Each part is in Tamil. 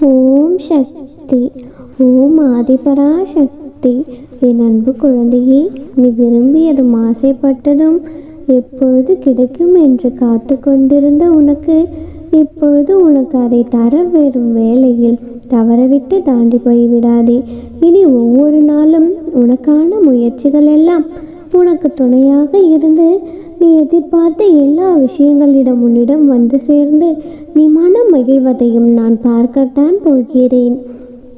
ஓம் சக்தி ஓம் ஆதிபரா சக்தி என் அன்பு குழந்தையே நீ விரும்பியதும் ஆசைப்பட்டதும் எப்பொழுது கிடைக்கும் என்று காத்து கொண்டிருந்த உனக்கு இப்பொழுது உனக்கு அதை தர வேறும் வேளையில் தவறவிட்டு தாண்டி போய்விடாதே. இனி ஒவ்வொரு நாளும் உனக்கான முயற்சிகள் எல்லாம் உனக்கு துணையாக இருந்து நீ எதிர்பார்த்த எல்லா விஷயங்களிடம் உன்னிடம் வந்து சேர்ந்து நீ மனம் மகிழ்வதையும் நான் பார்க்கத்தான் போகிறேன்.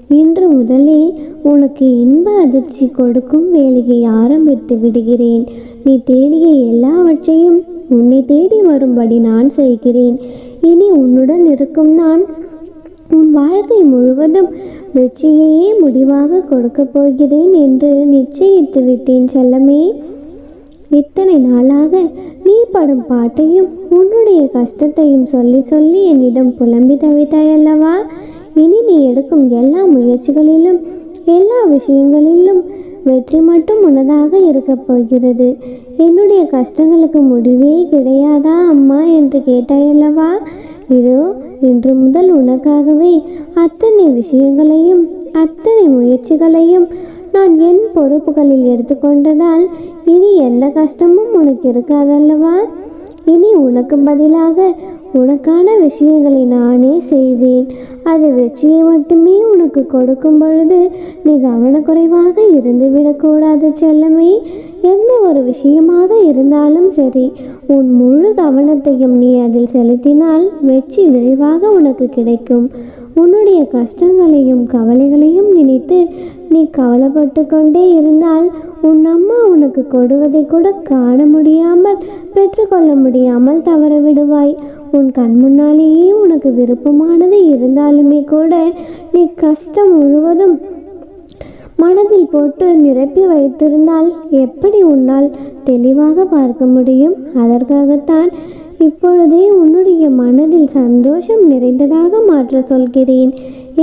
இன்று முதலே உனக்கு இன்ப அதிர்ச்சி கொடுக்கும் வேலையை ஆரம்பித்து விடுகிறேன். நீ தேடிய எல்லாவற்றையும் உன்னை தேடி வரும்படி நான் செய்கிறேன். இனி உன்னுடன் இருக்கும் நான் உன் வாழ்க்கை முழுவதும் வெற்றியையே முடிவாக கொடுக்கப் போகிறேன் என்று நிச்சயித்து விட்டேன் செல்லமே. இத்தனை நாளாக நீ படும் பாட்டையும் உன்னுடைய கஷ்டத்தையும் சொல்லி சொல்லி என்னிடம் புலம்பி தவித்தாயல்லவா? இனி நீ எடுக்கும் எல்லா முயற்சிகளிலும் எல்லா விஷயங்களிலும் வெற்றி மட்டும் உனதாக இருக்கப் போகிறது. என்னுடைய கஷ்டங்களுக்கு முடிவே கிடையாதா அம்மா என்று கேட்டாயல்லவா? இதோ இன்று முதல் உனக்காகவே அத்தனை விஷயங்களையும் அத்தனை முயற்சிகளையும் நான் என் பொறுப்புகளில் எடுத்துக்கொண்டதால் இனி எந்த கஷ்டமும் உனக்கு இருக்காதல்லவா? இனி உனக்கு பதிலாக உனக்கான விஷயங்களை நானே செய்வேன். அது வெற்றியை மட்டுமே உனக்கு கொடுக்கும் பொழுது நீ கவனக்குறைவாக இருந்து விடக்கூடாது செல்லமே. எந்த ஒரு விஷயமாக இருந்தாலும் சரி உன் முழு கவனத்தையும் நீ அதில் செலுத்தினால் வெற்றி விரைவாக உனக்கு கிடைக்கும். உன்னுடைய கஷ்டங்களையும் கவலைகளையும் நினைத்து நீ கவலைப்பட்டு கொண்டே இருந்தால் உன் அம்மா உனக்கு கொடுவதை கூட காண முடியாமல் பெற்றுக்கொள்ள முடியாமல் தவற விடுவாய் உன் கண் முன்னாலேயே உனக்கு விருப்பமானது இருந்தாலுமே கூட நீ கஷ்டம் முழுவதும் மனதில் போட்டு நிரப்பி வைத்திருந்தால் எப்படி உன்னால் தெளிவாக பார்க்க முடியும்? அதற்காகத்தான் இப்பொழுதே உன்னுடைய மனதில் சந்தோஷம் நிறைந்ததாக மாற்ற சொல்கிறேன்.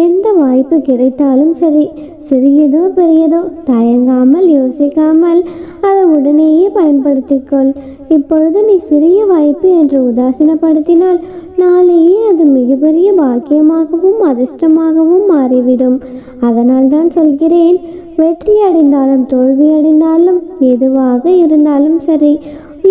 எந்த வாய்ப்பு கிடைத்தாலும் சரி சிறியதோ பெரியதோ தயங்காமல் யோசிக்காமல் அதை உடனேயே பயன்படுத்திக்கொள். இப்பொழுது நீ சிறிய வாய்ப்பு என்று உதாசீனப்படுத்தினால் நாளையே அது மிகப்பெரிய பாக்கியமாகவும் அதிர்ஷ்டமாகவும் மாறிவிடும். அதனால் தான் சொல்கிறேன் வெற்றி அடைந்தாலும் தோல்வி அடைந்தாலும் எதுவாக இருந்தாலும் சரி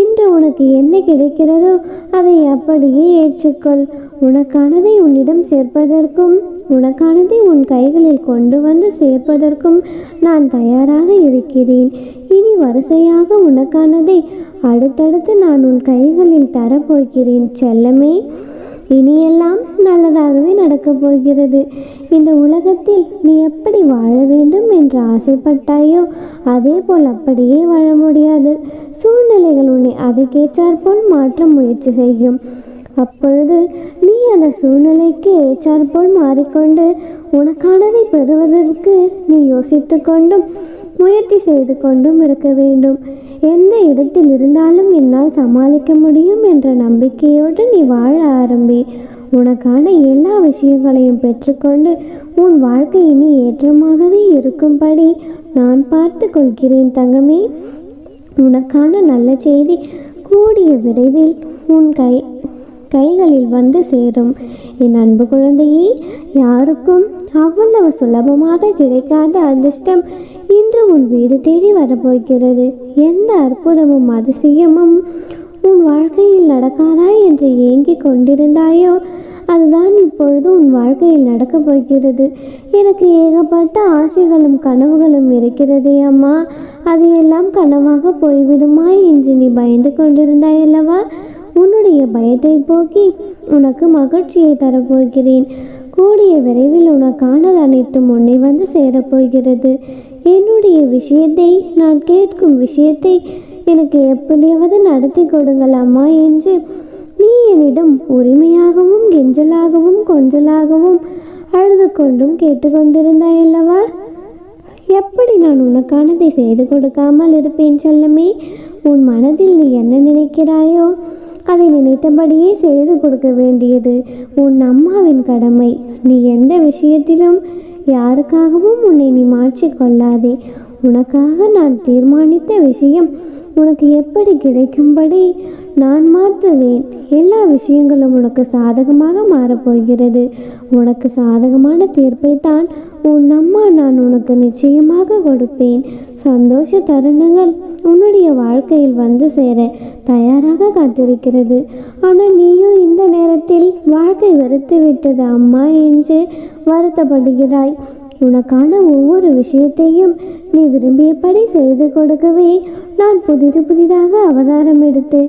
இன்று உனக்கு என்ன கிடைக்கிறதோ அதை அப்படியே ஏற்றுக்கொள். உனக்கானதை உன்னிடம் சேர்ப்பதற்கும் உனக்கானதை உன் கைகளில் கொண்டு வந்து சேர்ப்பதற்கும் நான் தயாராக இருக்கிறேன். இனி வரிசையாக உனக்கானதை அடுத்தடுத்து நான் உன் கைகளில் தரப்போகிறேன். செல்லமே இனியெல்லாம் நல்லதாகவே நடக்கப் போகிறது. இந்த உலகத்தில் நீ எப்படி வாழ வேண்டும் என்று ஆசைப்பட்டாயோ அதே போல் அப்படியே வாழ முடியாது. சூழ்நிலைகள் உன் அதுக்கேற்றாற்போல் மாற்ற முயற்சி செய்யும். அப்பொழுது நீ அந்த சூழ்நிலைக்கு ஏற்றாற்போல் மாறிக்கொண்டு உனக்கானதை பெறுவதற்கு நீ யோசித்து கொண்டும் முயற்சி செய்து கொண்டும் இருக்க வேண்டும். எந்த இடத்தில் இருந்தாலும் என்னால் சமாளிக்க முடியும் என்ற நம்பிக்கையோடு நீ வாழ ஆரம்பி. உனக்கான எல்லா விஷயங்களையும் பெற்றுக்கொண்டு உன் வாழ்க்கை இனி ஏற்றமாகவே இருக்கும்படி நான் பார்த்து கொள்கிறேன் தங்கமே. உனக்கான நல்ல செய்தி கூடிய விரைவில் உன் கை கைகளில் வந்து சேரும். என் அன்பு குழந்தையே யாருக்கும் அவ்வளவு சுலபமாக கிடைக்காத அதிர்ஷ்டம் இன்று உன் வீடு தேடி வரப்போகிறது. எந்த அற்புதமும் அதிசயமும் உன் வாழ்க்கையில் நடக்காதா என்று ஏங்கிக் கொண்டிருந்தாயோ? அதுதான் இப்பொழுது உன் வாழ்க்கையில் நடக்கப் போகிறது. எனக்கு ஏகப்பட்ட ஆசைகளும் கனவுகளும் இருக்கிறதே அம்மா. அது எல்லாம் கனவாக போய்விடுமா என்று நீ பயந்து கொண்டிருந்தாய் அல்லவா? உன்னுடைய பயத்தை போக்கி உனக்கு மகிழ்ச்சியை தரப்போகிறேன். கூடிய விரைவில் உனக்கானது அனைத்தும் உன்னை வந்து சேரப்போகிறது. என்னுடைய விஷயத்தை நான் கேட்கும் விஷயத்தை எனக்கு எப்படியாவது நடத்தி கொடுங்கள் அம்மா என்று நீ என்னிடம் உரிமையாகவும் கெஞ்சலாகவும் கொஞ்சலாகவும் அழுது கொண்டும் கேட்டுக்கொண்டிருந்தாய் அல்லவா? எப்படி நான் உனக்கானதை செய்து கொடுக்காமல் இருப்பேன் செல்லமே? உன் மனதில் நீ என்ன நினைக்கிறாயோ அதை நினைத்தபடியே செய்து கொடுக்க வேண்டியது உன் அம்மாவின் கடமை. நீ எந்த விஷயத்திலும் யாருக்காகவும் உன்னை நீ மாற்றிக்கொள்ளாதே உனக்காக நான் தீர்மானித்த விஷயம் உனக்கு எப்படி கிடைக்கும்படி நான் மாற்றுவேன். எல்லா விஷயங்களும் உனக்கு சாதகமாக மாறப்போகிறது உனக்கு சாதகமான தீர்ப்பை தான் உன் அம்மா நான் உனக்கு நிச்சயமாக கொடுப்பேன். சந்தோஷ தருணங்கள் உன்னுடைய வாழ்க்கையில் வந்து சேர தயாராக காத்திருக்கிறது. ஆனால் நீயும் இந்த நேரத்தில் வாழ்க்கை வெறுத்து விட்டது அம்மா என்று வருத்தப்படுகிறாய். உனக்கான ஒவ்வொரு விஷயத்தையும் நீ விரும்பியபடி செய்து கொடுக்கவே நான் புதிது புதிதாக அவதாரம் எடுத்து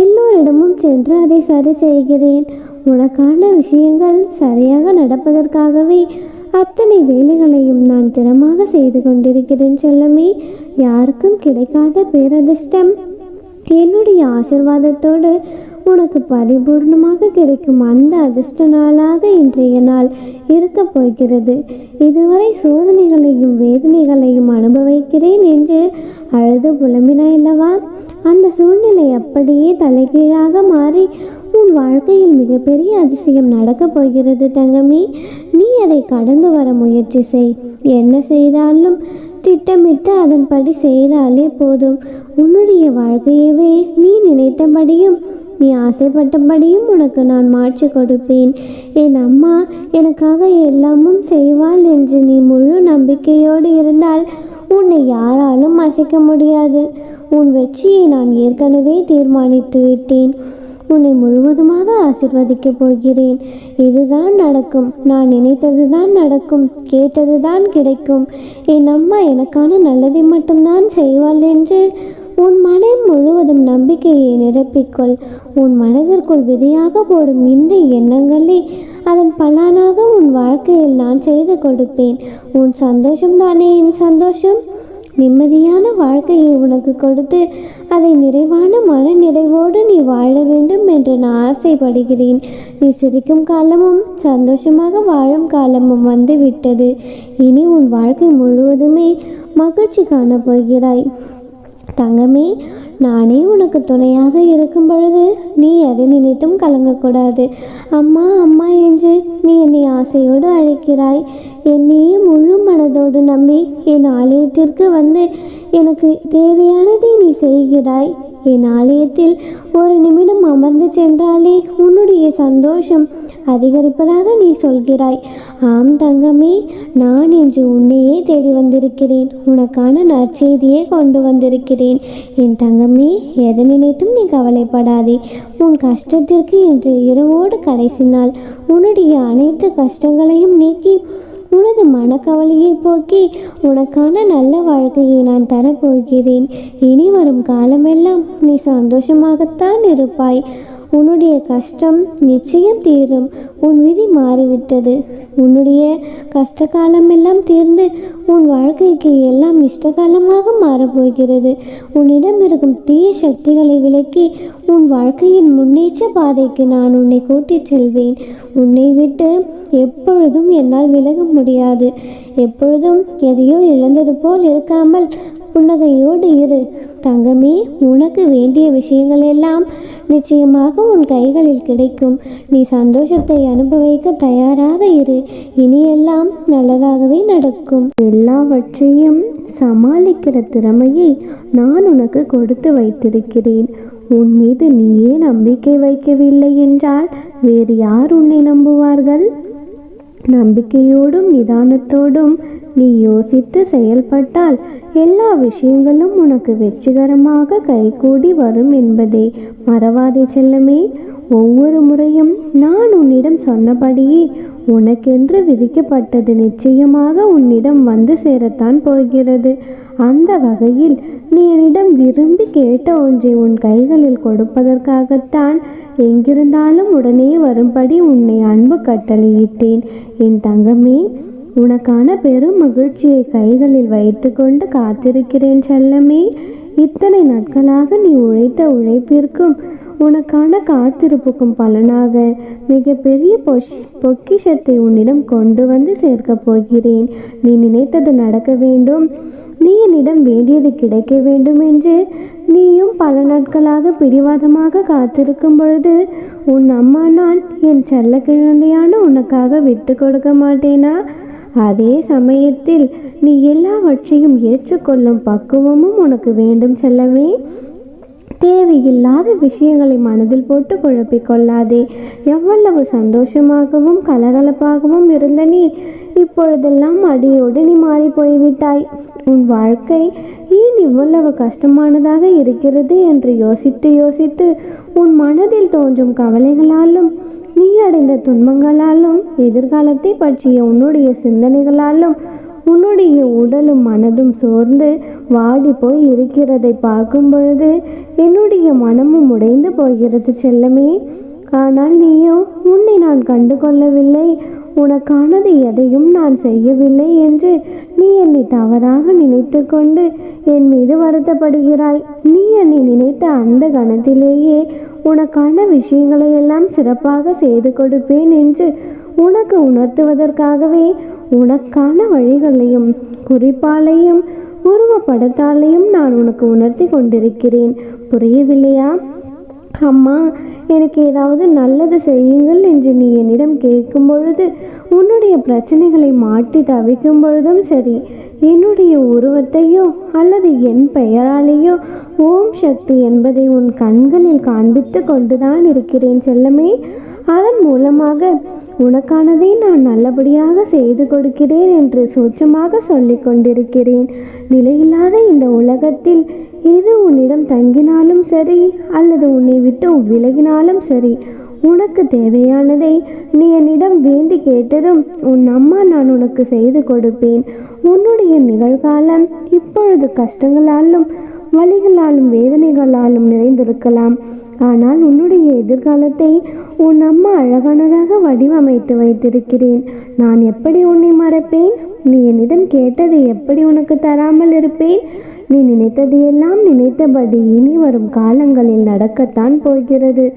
எல்லோரிடமும் சென்று அதை சரி செய்கிறேன். உனக்கான விஷயங்கள் சரியாக நடப்பதற்காகவே அத்தனை வேலைகளையும் நான் திறமாக செய்து கொண்டிருக்கிறேன் செல்லமே. யாருக்கும் கிடைக்காத பேரதிர்ஷ்டம் என்னுடைய ஆசிர்வாதத்தோடு உனக்கு பரிபூர்ணமாக கிடைக்கும் அந்த அதிர்ஷ்ட நாளாக இன்றைய நாள் இருக்கப் போகிறது. இதுவரை சோதனைகளையும் வேதனைகளையும் அனுபவிக்கிறேன் என்று அழுது புலம்பினாயல்லவா அந்த சூழ்நிலை அப்படியே தலைகீழாக மாறி உன் வாழ்க்கையில் மிகப்பெரிய அதிசயம் நடக்கப் போகிறது தங்கமே. நீ அதை கடந்து வர முயற்சி செய். என்ன செய்தாலும் திட்டமிட்டு அதன்படி செய்தாலே போதும். உன்னுடைய வாழ்க்கையவே நீ நினைத்தபடியும் நீ ஆசைப்பட்டபடியும் உனக்கு நான் மாற்றி கொடுப்பேன். என் அம்மா எனக்காக எல்லாமும் செய்வாள் என்று நீ முழு நம்பிக்கையோடு இருந்தால் உன்னை யாராலும் அசைக்க முடியாது. உன் வெற்றியை நான் ஏற்கனவே தீர்மானித்து விட்டேன். உன்னை முழுவதுமாக ஆசிர்வதிக்கப் போகிறேன். இதுதான் நடக்கும். நான் நினைத்தது தான் நடக்கும். கேட்டது தான் கிடைக்கும். என் அம்மா எனக்கான நல்லதை மட்டும்தான் செய்வாள் என்று உன் மனம் முழுவதும் நம்பிக்கையை நிரப்பிக்கொள். உன் மனதிற்குள் விதையாக போடும் இந்த எண்ணங்களே அதன் பலனாக உன் வாழ்க்கையில் நான் செய்து கொடுப்பேன். உன் சந்தோஷம்தானே என் சந்தோஷம்? நிம்மதியான வாழ்க்கையை உனக்கு கொடுத்து அதை நிறைவான மன நிறைவோடு நீ வாழ வேண்டும் என்று நான் ஆசைப்படுகிறேன். நீ சிரிக்கும் காலமும் சந்தோஷமாக வாழும் காலமும் வந்துவிட்டது. இனி உன் வாழ்க்கை முழுவதுமே மகிழ்ச்சி காணப்போகிறாய். தங்கமே நானே உனக்கு துணையாக இருக்கும் பொழுது நீ எதை நினைத்தும் கலங்கக்கூடாது. அம்மா அம்மா என்று நீ என்னை ஆசையோடு அழைக்கிறாய். என்னையே முழு மனதோடு நம்பி என் ஆலயத்திற்கு வந்து எனக்கு தேவையானதை நீ செய்கிறாய். என் ஆலயத்தில் ஒரு நிமிடம் அமர்ந்து சென்றாலே உன்னுடைய சந்தோஷம் அதிகரிப்பதாக நீ சொல்கிறாய். ஆம் தங்கமே நான் இன்று உன்னையே தேடி வந்திருக்கிறேன். உனக்கான நற்செய்தியை கொண்டு வந்திருக்கிறேன். என் தங்கமே எதை நினைத்தும் நீ கவலைப்படாதே. உன் கஷ்டத்திற்கு இன்று இரவோடு கடைசி நாள். உன்னுடைய அனைத்து கஷ்டங்களையும் நீக்கி உனது மனக்கவலையை போக்கி உனக்கான நல்ல வாழ்க்கையை நான் தரப்போகிறேன். இனி வரும் காலமெல்லாம் நீ சந்தோஷமாகத்தான் இருப்பாய். உன்னுடைய கஷ்டம் நிச்சயம் தீரும். உன் விதி மாறிவிட்டது. உன்னுடைய கஷ்ட காலமெல்லாம் தீர்ந்து உன் வாழ்க்கைக்கு எல்லாம் இஷ்டகாலமாக மாறப்போகிறது. உன்னிடம் இருக்கும் தீய சக்திகளை விலக்கி உன் வாழ்க்கையின் முன்னேற்ற பாதைக்கு நான் உன்னை கூட்டிச் செல்வேன். உன்னை விட்டு எப்பொழுதும் என்னால் விலக முடியாது. எப்பொழுதும் எதையோ இழந்தது போல் இருக்காமல் புன்னகையோடு இரு. தங்கமே உனக்கு வேண்டிய விஷயங்கள் எல்லாம் நிச்சயமாக உன் கைகளில் கிடைக்கும். நீ சந்தோஷத்தை அனுபவிக்க தயாராக இரு. இனியெல்லாம் நல்லதாகவே நடக்கும். எல்லாவற்றையும் சமாளிக்கிற திறமையை நான் உனக்கு கொடுத்து வைத்திருக்கிறேன். உன் மீது நீயே நம்பிக்கை வைக்கவில்லை என்றால் வேறு யார் உன்னை நம்புவார்கள்? நம்பிக்கையோடும் நிதானத்தோடும் நீ யோசித்து செயல்பட்டால் எல்லா விஷயங்களும் உனக்கு வெற்றிகரமாக கைகூடி வரும் என்பதை. மறவாதே செல்லமே. ஒவ்வொரு முறையும் நான் உன்னிடம் சொன்னபடியே உனக்கென்று விதிக்கப்பட்டது நிச்சயமாக உன்னிடம் வந்து சேரத்தான் போகிறது. அந்த வகையில் நீ என்னிடம் விரும்பி கேட்ட ஒன்றை உன் கைகளில் கொடுப்பதற்காகத்தான் எங்கிருந்தாலும் உடனே வரும்படி உன்னை அன்பு கட்டளையிட்டேன். என் தங்கமே உனக்கான பெரும் மகிழ்ச்சியை கைகளில் வைத்துக்கொண்டு காத்திருக்கிறேன் செல்லமே. இத்தனை நாட்களாக நீ உழைத்த உழைப்பிற்கும் உனக்கான காத்திருப்புக்கும் பலனாக மிகப்பெரிய பொஷ் பொக்கிஷத்தை உன்னிடம் கொண்டு வந்து சேர்க்கப் போகிறேன். நீ நினைத்தது நடக்க வேண்டும். நீ என்னிடம் வேண்டியது கிடைக்க வேண்டும் என்று நீயும் பல நாட்களாக பிடிவாதமாக காத்திருக்கும் பொழுது உன் அம்மா நான் என் செல்ல குழந்தையான உனக்காக விட்டு கொடுக்க மாட்டேனா? அதே சமயத்தில் நீ எல்லாவற்றையும் ஏற்றுக்கொள்ளும் பக்குவமும் உனக்கு வேண்டும் செல்லவே தேவையில்லாத விஷயங்களை மனதில் போட்டு குழப்பிக் கொள்ளாதே எவ்வளவு சந்தோஷமாகவும் கலகலப்பாகவும் இருந்த நீ இப்பொழுதெல்லாம் அடியோடு நீ மாறி போய்விட்டாய். உன் வாழ்க்கை ஏன் இவ்வளவு கஷ்டமானதாக இருக்கிறது என்று யோசித்து யோசித்து உன் மனதில் தோன்றும் கவலைகளாலும் நீ அடைந்த துன்பங்களாலும் எதிர்காலத்தை பற்றிய உன்னுடைய சிந்தனைகளாலும் உன்னுடைய உடலும் மனதும் சோர்ந்து வாடி போய் இருக்கிறதை பார்க்கும் பொழுது என்னுடைய மனமும் உடைந்து போகிறது செல்லமே. ஆனால் நீயோ உன்னை நான் கண்டு கொள்ளவில்லை உனக்கானது எதையும் நான் செய்யவில்லை என்று நீ என்னை தவறாக நினைத்து கொண்டு என் மீது வருத்தப்படுகிறாய். நீ என்னை நினைத்த அந்த கணத்திலேயே உனக்கான விஷயங்களை எல்லாம் சிறப்பாக செய்து கொடுப்பேன் என்று உனக்கு உணர்த்துவதற்காகவே உனக்கான வழிகளையும் குறிப்பாலையும் உருவப்படத்தாலையும் நான் உனக்கு உணர்த்தி கொண்டிருக்கிறேன். புரியவில்லையா? அம்மா எனக்கு ஏதாவது நல்லது செய்யுங்கள் என்று நீ என்னிடம் கேட்கும் பொழுது உன்னுடைய பிரச்சனைகளை மாட்டி தவிக்கும் பொழுதும் சரி. என்னுடைய உருவத்தையோ அல்லது என் பெயராலேயோ ஓம் சக்தி என்பதை உன் கண்களில் காண்பித்து கொண்டுதான் இருக்கிறேன் செல்லமே. அதன் மூலமாக உனக்கானதை நான் நல்லபடியாக செய்து கொடுக்கிறேன் என்று சூட்சமாக சொல்லிக் கொண்டிருக்கிறேன். நிலையில்லாத இந்த உலகத்தில் எது உன்னிடம் தங்கினாலும் சரி அல்லது உன்னை விட்டு விலகினாலும் சரி உனக்கு தேவையானதை நீ என்னிடம் வேண்டி கேட்டதும் உன் அம்மா நான் உனக்கு செய்து கொடுப்பேன். உன்னுடைய நிகழ்காலம் இப்பொழுது கஷ்டங்களாலும் வழிகளாலும் வேதனைகளாலும் நிறைந்திருக்கலாம். ஆனால் உன்னுடைய எதிர்காலத்தை உன் அம்மா அழகானதாக வடிவமைத்து வைத்திருக்கிறேன். நான் எப்படி உன்னை மறப்பேன்? நீ என்னிடம் கேட்டதை எப்படி உனக்கு தராமல் இருப்பேன்? நீ நினைத்ததையெல்லாம் நினைத்தபடி இனி வரும் காலங்களில் நடக்கத்தான் போகிறது.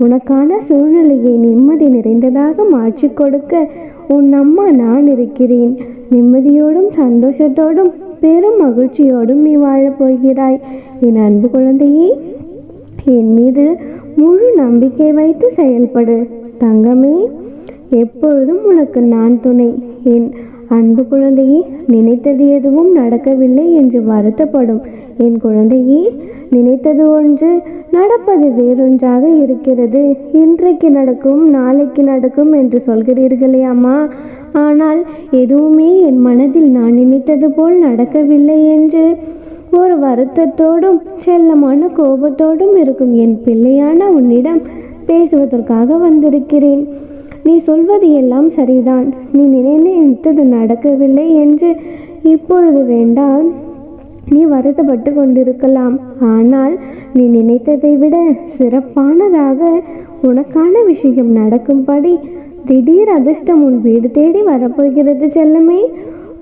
உனக்கான சூழ்நிலையை நிம்மதி நிறைந்ததாக மாற்றிக் கொடுக்க உன் அம்மா நான் இருக்கிறேன். நிம்மதியோடும் சந்தோஷத்தோடும் பெரும் மகிழ்ச்சியோடும் நீ வாழப் போகிறாய். என் அன்பு குழந்தையே என் மீது முழு நம்பிக்கை வைத்து செயல்படு. தங்கமே எப்பொழுதும் உனக்கு நான் துணை. என் அன்பு குழந்தையே நினைத்தது எதுவும் நடக்கவில்லை என்று வருத்தப்படும். என் குழந்தையே நினைத்தது ஒன்று நடப்பது வேறொன்றாக இருக்கிறது. இன்றைக்கு நடக்கும் நாளைக்கு நடக்கும் என்று சொல்கிறீர்களே அம்மா. ஆனால் எதுவுமே என் மனதில் நான் நினைத்தது போல் நடக்கவில்லை என்று வருத்தத்தோடும் செல்லமான கோபத்தோடும் இருக்கும் என் பிள்ளையான உன்னிடம் பேசுவதற்காக வந்திருக்கிறேன். நீ சொல்வது எல்லாம் சரிதான். நீ நினைத்தது நடக்கவில்லை என்று இப்பொழுது வேண்டாம். நீ வருத்தப்பட்டு கொண்டிருக்கலாம். ஆனால் நீ நினைத்ததை விட சிறப்பானதாக உனக்கான விஷயம் நடக்கும்படி திடீர் அதிர்ஷ்டம் உன் வீடு தேடி வரப்போகிறது செல்லமே.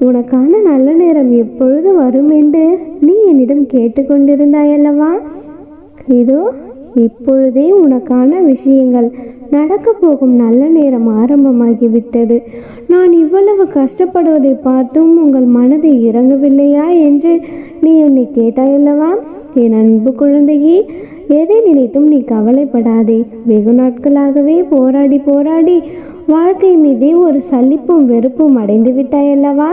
உனக்கான நல்ல நேரம் எப்பொழுது வரும் என்று நீ என்னிடம் கேட்டுக்கொண்டிருந்தாய் அல்லவா இதோ இப்பொழுதே உனக்கான விஷயங்கள் நடக்கப் போகும் நல்ல நேரம் ஆரம்பமாகிவிட்டது. நான் இவ்வளவு கஷ்டப்படுவதை பார்த்தும் உங்கள் மனதை இறங்கவில்லையா என்று நீ என்னை கேட்டாயல்லவா? என் அன்பு குழந்தையே எதை நினைத்தும் நீ கவலைப்படாதே. வெகு நாட்களாகவே போராடி போராடி வாழ்க்கை மீதே ஒரு சலிப்பும் வெறுப்பும் அடைந்து விட்டாயல்லவா?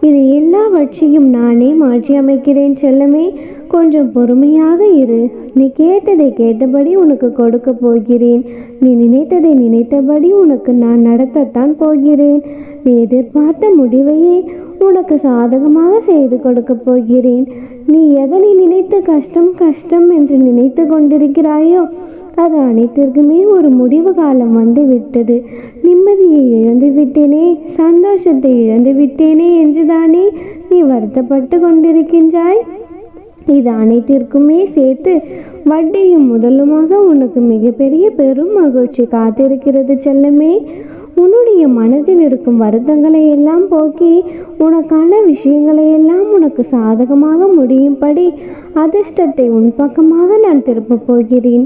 இது எல்லாவற்றையும் நானே மாற்றி அமைக்கிறேன் செல்லமே. கொஞ்சம் பொறுமையாக இரு. நீ கேட்டதை கேட்டபடி உனக்கு கொடுக்க போகிறேன். நீ நினைத்ததை நினைத்தபடி உனக்கு நான் நடத்தத்தான் போகிறேன். நீ எதிர்பார்த்த முடிவையே உனக்கு சாதகமாக செய்து கொடுக்க போகிறேன். நீ எதனை நினைத்து கஷ்டம் கஷ்டம் என்று நினைத்து கொண்டிருக்கிறாயோ அது அனைத்திற்குமே ஒரு முடிவு காலம் வந்து விட்டது நிம்மதியை இழந்து விட்டேனே சந்தோஷத்தை இழந்து விட்டேனே என்றுதானே நீ வருத்தப்பட்டு கொண்டிருக்கின்றாய்? இது அனைத்திற்குமே சேர்த்து வட்டியும் முதலுமாக உனக்கு மிகப்பெரிய பெரும் மகிழ்ச்சி காத்திருக்கிறது செல்லமே. உன்னுடைய மனதில் இருக்கும் வருத்தங்களை எல்லாம் போக்கி உனக்கான விஷயங்களை எல்லாம் உனக்கு சாதகமாக முடியும்படி அதிர்ஷ்டத்தை உன் பக்கமாக நான் திருப்பப் போகிறேன்.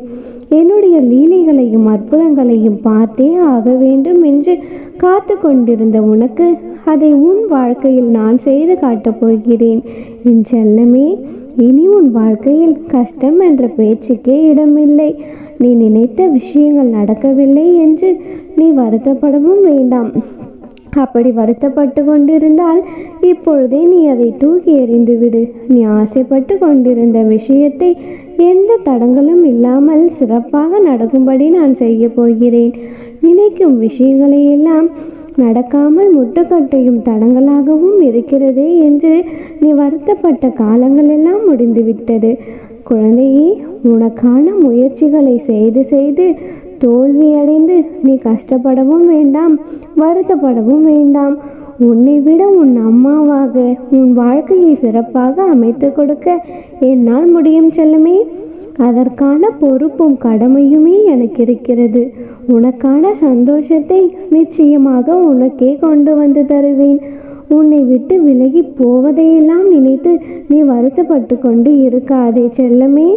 என்னுடைய லீலைகளையும் அற்புதங்களையும் பார்த்தே ஆக வேண்டும் என்று காத்து கொண்டிருந்த உனக்கு அதை உன் வாழ்க்கையில் நான் செய்து காட்டப் போகிறேன். என் செல்லமே இனி உன் வாழ்க்கையில் கஷ்டம் என்ற பேச்சுக்கே இடமில்லை. நீ நினைத்த விஷயங்கள் நடக்கவில்லை என்று நீ வருத்தப்படவும் வேண்டாம். அப்படி வருத்தப்பட்டு கொண்டிருந்தால் இப்பொழுதே நீ அதை தூக்கி எறிந்துவிடு நீ ஆசைப்பட்டு கொண்டிருந்த விஷயத்தை எந்த தடங்களும் இல்லாமல் சிறப்பாக நடக்கும்படி நான் செய்ய போகிறேன். நினைக்கும் விஷயங்களை எல்லாம் நடக்காமல் முட்டுக்கட்டையும் தடங்களாகவும் இருக்கிறதே என்று நீ வருத்தப்பட்ட காலங்களெல்லாம் முடிந்துவிட்டது. குழந்தையே உனக்கான முயற்சிகளை செய்து செய்து தோல்வியடைந்து நீ கஷ்டப்படவும் வேண்டாம் வருத்தப்படவும் வேண்டாம். உன்னை விட உன் அம்மாவாக உன் வாழ்க்கையை சிறப்பாக அமைத்து கொடுக்க என்னால் முடியும் செல்லுமே. அதற்கான பொறுப்பும் கடமையுமே எனக்கு இருக்கிறது உனக்கான சந்தோஷத்தை நிச்சயமாக உனக்கே கொண்டு வந்து தருவேன். உன்னை விட்டு விலகி போவதையெல்லாம் நினைத்து நீ வருத்தப்பட்டு கொண்டு இருக்காதே செல்லமே.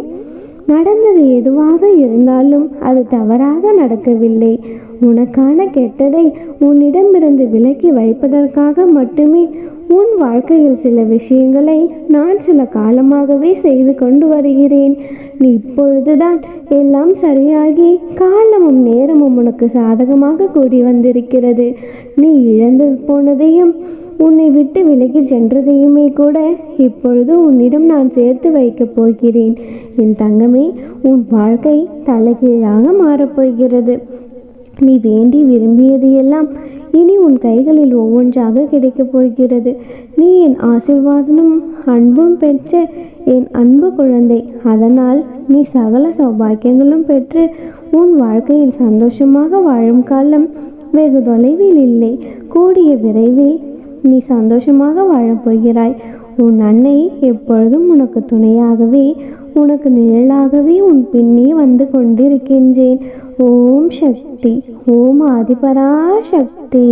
நடந்தது எதுவாக இருந்தாலும் அது தவறாக நடக்கவில்லை. உனக்கான கெட்டதை உன்னிடமிருந்து விலக்கி வைப்பதற்காக மட்டுமே உன் வாழ்க்கையில் சில விஷயங்களை நான் சில காலமாகவே செய்து கொண்டு வருகிறேன். நீ இப்பொழுதுதான் எல்லாம் சரியாகி காலமும் நேரமும் உனக்கு சாதகமாக கூடி வந்திருக்கிறது. நீ இழந்து போனதையும் உன்னை விட்டு விலகி சென்றதையுமே கூட இப்பொழுது உன்னிடம் நான் சேர்த்து வைக்கப் போகிறேன். என் தங்கமே உன் வாழ்க்கை தலைகீழாக மாறப்போகிறது நீ வேண்டி விரும்பியது எல்லாம் இனி உன் கைகளில் ஒவ்வொன்றாக கிடைக்கப் போகிறது. நீ என் ஆசிர்வாதனும் அன்பும் பெற்ற என் அன்பு குழந்தை. அதனால் நீ சகல சௌபாக்கியங்களும் பெற்று உன் வாழ்க்கையில் சந்தோஷமாக வாழும் காலம் வெகு தொலைவில் இல்லை. கூடிய விரைவில் நீ சந்தோஷமாக வாழப்போகிறாய். உன் அன்னை எப்பொழுதும் உனக்கு துணையாகவே உனக்கு நிழலாகவே உன் பின்னே வந்து கொண்டிருக்கின்றேன். ஓம் சக்தி ஓம் ஆதிபரா சக்தி